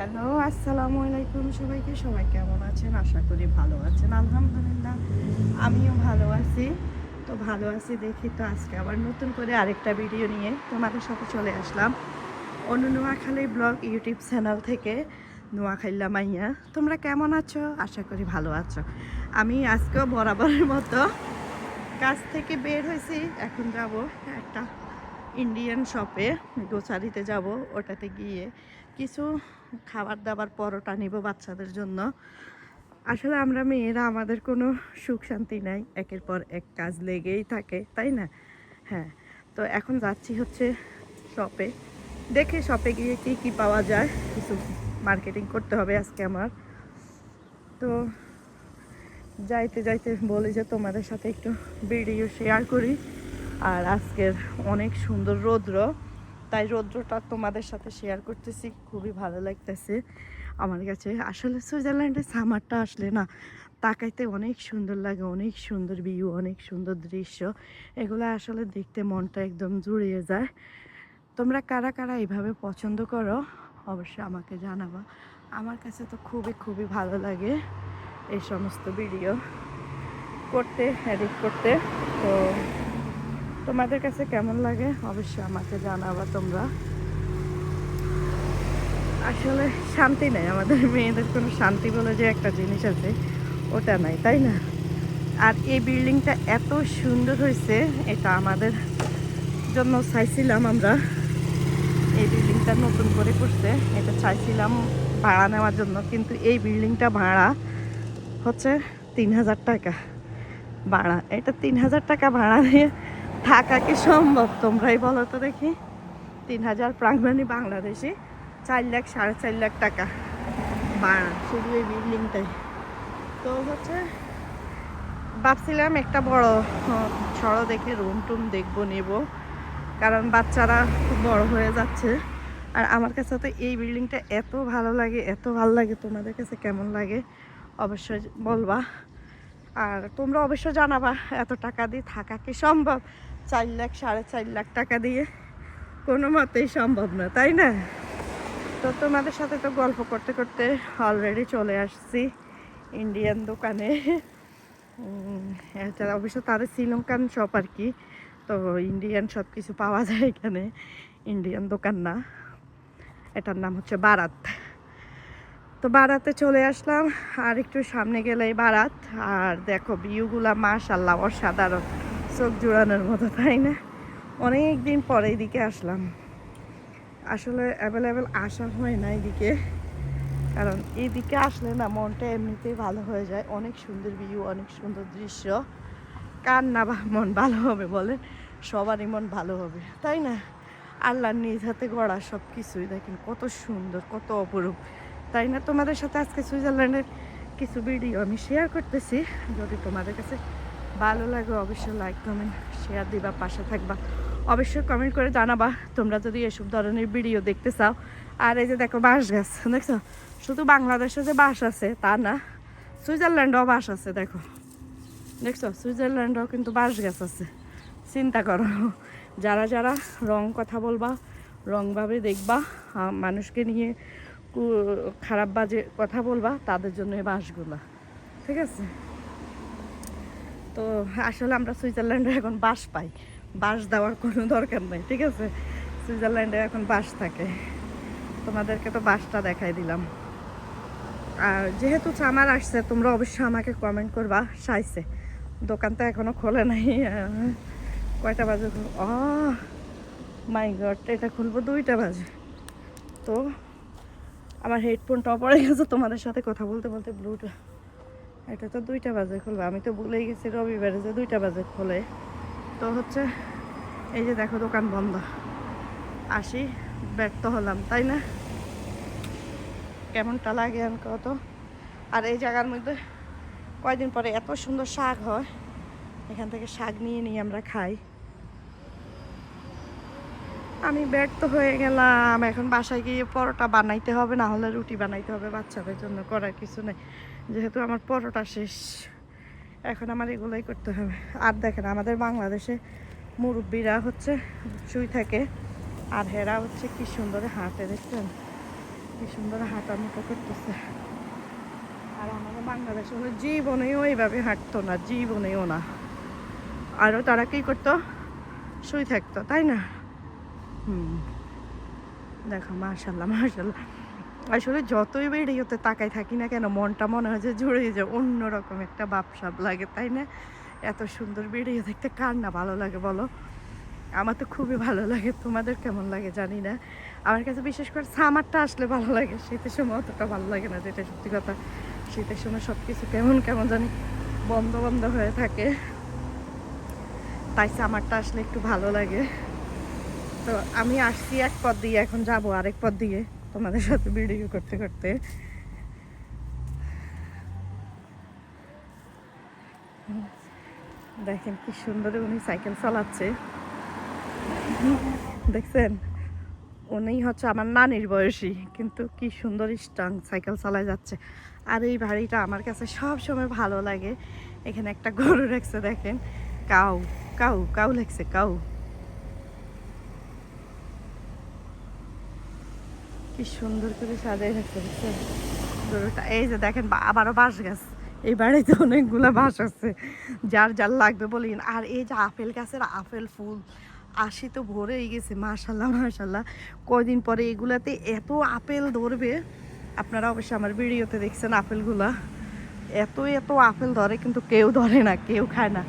Hello, আসসালামু আলাইকুম সবাইকে। সবাই কেমন আছেন? আশা করি ভালো আছেন, আলহামদুলিল্লাহ। আমিও ভালো আছি। তো ভালো আছি দেখি তো আজকে আবার নতুন করে আরেকটা ভিডিও নিয়ে তোমাদের সাথে চলে আসলাম। Anu Noakhali blog YouTube channel থেকে নোয়াখাইল্লা মাইয়া। তোমরা কেমন আছো? আশা করি ভালো আছো। আমি আজকেও বরাবরের মতো কাজ থেকে বের হয়েছি। এখন যাব একটা ইন্ডিয়ান শপে গোসারিতে যাব। ওটাতে গিয়ে কিছু খাবার দাবার পরোটা নিব বাচ্চাদের জন্য। আসলে আমরা মেয়েরা আমাদের কোনো সুখ শান্তি নাই, একের পর এক কাজ লেগেই থাকে, তাই না? হ্যাঁ তো এখন যাচ্ছি হচ্ছে শপে দেখে শপে গিয়ে কি কি পাওয়া যায়, কিছু মার্কেটিং করতে হবে আজকে আমার। তো যাইতে যাইতে বলি যে তোমাদের সাথে একটু ভিডিও শেয়ার করি। আর আজকের অনেক সুন্দর রৌদ্র। তাই রৌদ্রটা তোমাদের সাথে শেয়ার করতেছি। খুবই ভালো লাগতেছে আমার কাছে। আসলে সুইজারল্যান্ডে সামারটা আসলে না, তাকাইতে অনেক সুন্দর লাগে, অনেক সুন্দর ভিউ অনেক সুন্দর দৃশ্য। এগুলো আসলে দেখতে মনটা একদম জুড়িয়ে যায়। তোমরা কারা কারা এইভাবে পছন্দ করো, অবশ্যই আমাকে জানাবা। আমার কাছে তো খুবই খুবই ভালো লাগে এই সমস্ত ভিডিও করতে এডিট করতে। তো তোমাদের কাছে কেমন লাগে? অবশ্যই আমাকে জানাবা তোমরা। আসলে শান্তি নেই। আমাদের মেয়েদের কোনো শান্তি বলে যে একটা জিনিস আছে, ওটা নাই, তাই না? আর এই বিল্ডিংটা এত সুন্দর হয়েছে, এটা আমাদের জন্য চাইছিলাম আমরা। এই বিল্ডিংটা নতুন করে করছে এটা চাইছিলাম ভাড়া নেওয়ার জন্য, কিন্তু এই বিল্ডিংটা ভাড়া হচ্ছে তিন হাজার টাকা। ভাড়া, এটা তিন হাজার টাকা ভাড়া দিয়ে থাকা কি সম্ভব তোমরাই বলো তো দেখি? তিন হাজার প্রাঙ্গণী বাংলাদেশি, চার লাখ, সাড়ে চার লাখ টাকা। ভাড়া শুধু এই বিল্ডিংটাই। তো হচ্ছে, ভাবছিলাম একটা বড় ছড়ো দেখে রুম টুম দেখব, নেব। কারণ বাচ্চারা খুব বড় হয়ে যাচ্ছে। আর আমার কাছে তো এই বিল্ডিংটা এত ভালো লাগে, এত ভালো লাগে, তোমাদের কাছে কেমন লাগে অবশ্যই বলবা। আর তোমরা অবশ্যই জানাবা, এত টাকা দিয়ে থাকা কি সম্ভব? চার লাখ, সাড়ে চার লাখ টাকা দিয়ে কোনো মতেই সম্ভব না, তাই না? তো তোমাদের সাথে তো গল্প করতে করতে অলরেডি চলে আসছি ইন্ডিয়ান দোকানে। এটা অবশ্য তাদের শ্রীলঙ্কান শপ আর কি, তো ইন্ডিয়ান সব কিছু পাওয়া যায় এখানে ইন্ডিয়ান দোকান না। এটার নাম হচ্ছে বারাত। তো বারাতে চলে আসলাম, আর একটু সামনে গেলেই বারাত, আর দেখো ভিউগুলা মাশাল্লাহ অসাধারণ। চোখ জোড়ানোর মতো, তাই না? অনেক দিন পরে এদিকে আসলাম। আসলে অ্যাভেলেবেল আসা হয় না এদিকে। কারণ এদিকে আসলে না, মনটা এমনিতেই ভালো হয়ে যায়। অনেক সুন্দর ভিউ অনেক সুন্দর দৃশ্য। কার না মন ভালো হবে বলে সবারই মন ভালো হবে, তাই না? আল্লাহর নিজ হাতে গড়া সব কিছুই দেখেন কত সুন্দর, কত অপরূপ। তাই না? তোমাদের সাথে আজকে সুইজারল্যান্ডের কিছু ভিডিও আমি শেয়ার করতেছি। যদি তোমাদের কাছে ভালো লাগে অবশ্যই লাইক কমেন্ট শেয়ার দিবা, পাশে থাকবা। অবশ্যই কমেন্ট করে জানাবা, তোমরা যদি এসব ধরনের ভিডিও দেখতে চাও। আর এই যে দেখো বাঁশ গাছ, দেখছ? শুধু বাংলাদেশে যে বাঁশ আছে, তা না, সুইজারল্যান্ডেও বাঁশ আছে, দেখো। দেখছ? সুইজারল্যান্ডেও কিন্তু বাঁশ গাছ আছে। চিন্তা করো, যারা যারা রং কথা বলবা, রংভাবে দেখবা মানুষকে নিয়ে খারাপ বাজে কথা বলবা, তাদের জন্য এই বাঁশগুলা। ঠিক আছে? তো আসলে আমরা সুইজারল্যান্ডে এখন বাস পাই। বাঁশ দেওয়ার কোনো দরকার নেই, ঠিক আছে? সুইজারল্যান্ডে এখন বাস থাকে। তোমাদেরকে তো বাসটা দেখাই দিলাম। আর যেহেতু চামার আসছে, তোমরা অবশ্যই আমাকে কমেন্ট করবা, সাইছে। দোকান তো এখনও খোলে নাই। কয়টা বাজে? ও মাই গড এটা খুলবো দুইটা বাজে। তো আমার হেডফোনটা পড়ে গেছে, তোমাদের সাথে কথা বলতে বলতে ব্লুটা এটা তো দুইটা বাজে খুলবে আমি তো ভুলেই গেছি রবিবারে যে দুইটা বাজে খোলে। তো হচ্ছে, এই যে দেখো দোকান বন্ধ। আসি, ব্যর্থ হলাম, তাই না? কেমনটা লাগে আমি কত? আর এই জায়গার মধ্যে কয়দিন পরে এত সুন্দর শাক হয়। এখান থেকে শাক নিয়ে নিয়ে আমরা খাই। আমি ব্যর্থ হয়ে গেলাম। এখন বাসায় গিয়ে পরোটা বানাইতে হবে, না হলে রুটি বানাইতে হবে। বাচ্চাদের জন্য করার কিছু নেই। যেহেতু আমার পরোটা শেষ, এখন আমার এগুলোই করতে হবে। আর দেখেন, আমাদের বাংলাদেশে মুরব্বীরা হচ্ছে শুই থাকে, আর হেরা হচ্ছে কি সুন্দর হাঁটে, দেখছেন? কি সুন্দর হাঁটার মতো করতেছে। আর আমাদের বাংলাদেশে হলো জীবনেও এইভাবে হাঁটতো না, জীবনেও না। আরও তারা কি করতো? শুই থাকতো, তাই না? হুম। দেখো মার্শাল্লাহ মার্শাল্লাহ আসলে যতই ভিডিওতে তাকাই থাকি না কেন, মনটা মনে হয় যে জুড়ে যায় অন্যরকম একটা বাপসাপ লাগে, তাই না? এত সুন্দর ভিডিও দেখতে কার না ভালো লাগে বলো? আমার তো খুবই ভালো লাগে, তোমাদের কেমন লাগে জানি না। আমার কাছে বিশেষ করে সামারটা আসলে ভালো লাগে, শীতের সময় অতটা ভালো লাগে না, যেটা সত্যি কথা। শীতের সময় সব কিছু কেমন কেমন জানি বন্ধ বন্ধ হয়ে থাকে। তাই সামারটা আসলে একটু ভালো লাগে। তো আমি আসছি এক পথ দিয়ে, এখন যাব আরেক পথ দিয়ে। তোমাদের সাথে ভিডিও করতে করতে। দেখেন কি সুন্দর উনি সাইকেল চালাচ্ছে। দেখছেন? উনি হচ্ছে আমার নানির বয়সী, কিন্তু কি সুন্দর স্ট্রং সাইকেল চালায় যাচ্ছে। আর এই বাড়িটা আমার কাছে সব সময় ভালো লাগে। এখানে একটা গরু রাখছে, দেখেন। কাউ কাউ কাউ লাগছে, কাউ। কি সুন্দর করে সাজাই রাখছে, বুঝছেন? এই যে দেখেন আবারও বাঁশ গাছ। এই বাড়িতে অনেকগুলো বাঁশ আছে। যার যার লাগবে বলিন আর এই যে আপেল গাছের আপেল ফুল, আশি তো ভরেই গেছে মাশাল্লাহ মাশাল্লাহ কয়দিন পরে এগুলাতে এত আপেল ধরবে, আপনারা অবশ্যই আমার ভিডিওতে দেখছেন আপেলগুলা। এত এত আপেল ধরে, কিন্তু কেউ ধরে না, কেউ খায় না।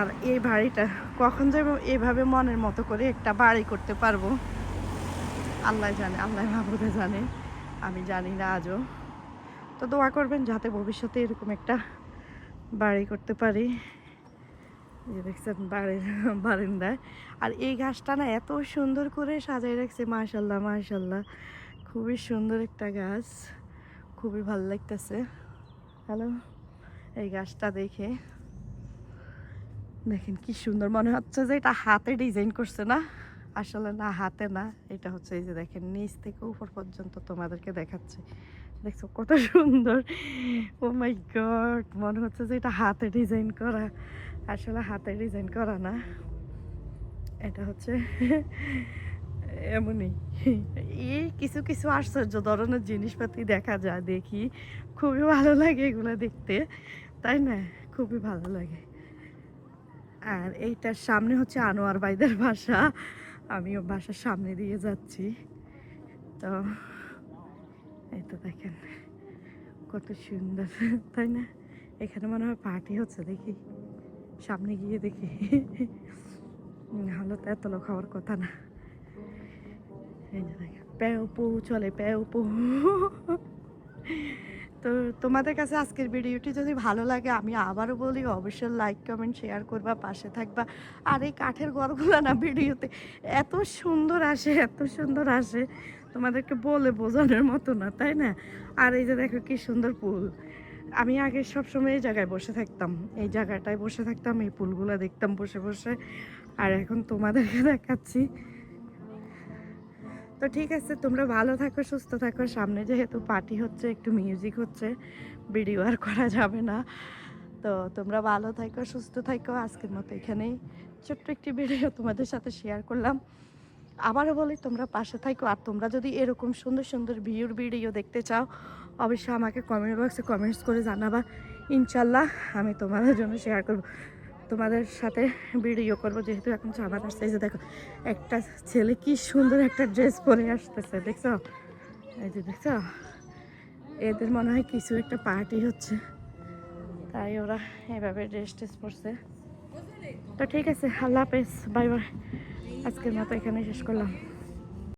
আর এই বাড়িটা, কখন যে এভাবে মনের মতো করে একটা বাড়ি করতে পারব? আল্লাহ জানে, আল্লাহ মাহবুদে জানে, আমি জানি না আজও। তো দোয়া করবেন যাতে ভবিষ্যতে এরকম একটা বাড়ি করতে পারি। দেখছেন বাড়ির বারিন্দায়। আর এই গাছটা না এত সুন্দর করে সাজাই রাখছে মাশাল্লাহ মাশাল্লাহ খুবই সুন্দর একটা গাছ। খুবই ভালো লাগতেছে। হ্যালো? এই গাছটা দেখে। দেখেন কি সুন্দর মনে হচ্ছে যে এটা হাতে ডিজাইন করছে না? আসলে না, হাতে না। এটা হচ্ছে এই যে দেখেন, নিচ থেকে উপর পর্যন্ত তোমাদেরকে দেখাচ্ছে। দেখছ কত সুন্দর। ও মাই গড মনে হচ্ছে যে এটা হাতে ডিজাইন করা। আসলে হাতে ডিজাইন করা না। এটা হচ্ছে এমনই। এই কিছু কিছু আশ্চর্য ধরনের জিনিসপাতি দেখা যায় দেখি। খুবই ভালো লাগে এগুলো দেখতে, তাই না? খুবই ভালো লাগে। আর এইটার সামনে হচ্ছে আনোয়ার বাইদের বাসা। আমিও বাসার সামনে দিয়ে যাচ্ছি। তো, এই তো দেখেন, কত সুন্দর, তাই না? এখানে মনে হয় পার্টি হচ্ছে দেখি। সামনে গিয়ে দেখি। হলো তো এত লোক হওয়ার কথা না। এই যে দেখেন প্যাও পু চলে প্যাও পু তো তোমাদের কাছে আজকের ভিডিওটি যদি ভালো লাগে, আমি আবারও বলি অবশ্যই লাইক কমেন্ট শেয়ার করবা, পাশে থাকবা। আর এই কাঠের ঘরগুলো না ভিডিওতে এত সুন্দর আসে, এত সুন্দর আসে। তোমাদেরকে বলে বোঝানোর মতো না, তাই না? আর এই যে দেখো কি সুন্দর পুল আমি আগে সবসময় এই জায়গায় বসে থাকতাম। এই জায়গাটায় বসে থাকতাম, এই পুলগুলো দেখতাম বসে বসে। আর এখন তোমাদেরকে দেখাচ্ছি তো ঠিক আছে, তোমরা ভালো থাকো, সুস্থ থাকো। সামনে যেহেতু পার্টি হচ্ছে, একটু মিউজিক হচ্ছে ভিডিও আর করা যাবে না। তো তোমরা ভালো থাকো, সুস্থ থাকো। আজকের মতো এখানেই। ছোট্ট একটি ভিডিও তোমাদের সাথে শেয়ার করলাম। আবারও বলি, তোমরা পাশে থাকো। আর তোমরা যদি এরকম সুন্দর সুন্দর ভিউর ভিডিও দেখতে চাও, অবশ্যই আমাকে কমেন্ট বক্সে কমেন্টস করে জানাবা। ইনশাল্লাহ আমি তোমাদের জন্য শেয়ার করব। তোমাদের সাথে ভিডিও করব, যেহেতু এখন চাঁদা আসছে। এই যে দেখো, একটা ছেলে কি সুন্দর একটা ড্রেস পরে আসতেছে, দেখছ? এই যে দেখছ? এদের মনে হয় কিছু একটা পার্টি হচ্ছে। তাই ওরা এভাবে ড্রেস টেস পরছে। তো ঠিক আছে, আল্লাহ হাফেজ, বাই বাই। আজকের মতো এখানে শেষ করলাম।